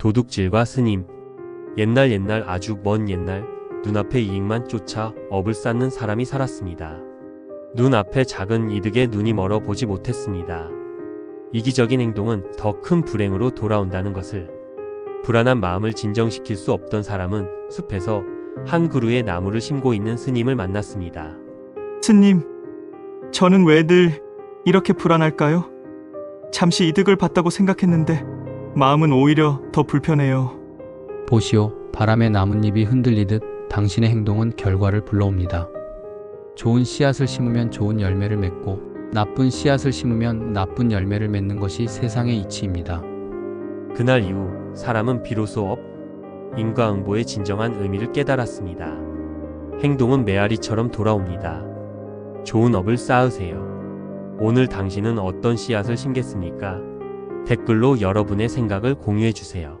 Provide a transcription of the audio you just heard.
도둑질과 스님. 옛날 옛날 아주 먼 옛날 눈앞의 이익만 쫓아 업을 쌓는 사람이 살았습니다. 눈앞의 작은 이득에 눈이 멀어 보지 못했습니다. 이기적인 행동은 더 큰 불행으로 돌아온다는 것을 불안한 마음을 진정시킬 수 없던 사람은 숲에서 한 그루의 나무를 심고 있는 스님을 만났습니다. 스님, 저는 왜늘 이렇게 불안할까요? 잠시 이득을 봤다고 생각했는데 마음은 오히려 더 불편해요. 보시오, 바람에 나뭇잎이 흔들리듯 당신의 행동은 결과를 불러옵니다. 좋은 씨앗을 심으면 좋은 열매를 맺고 나쁜 씨앗을 심으면 나쁜 열매를 맺는 것이 세상의 이치입니다. 그날 이후 사람은 비로소 업, 인과응보의 진정한 의미를 깨달았습니다. 행동은 메아리처럼 돌아옵니다. 좋은 업을 쌓으세요. 오늘 당신은 어떤 씨앗을 심겠습니까? 댓글로 여러분의 생각을 공유해 주세요.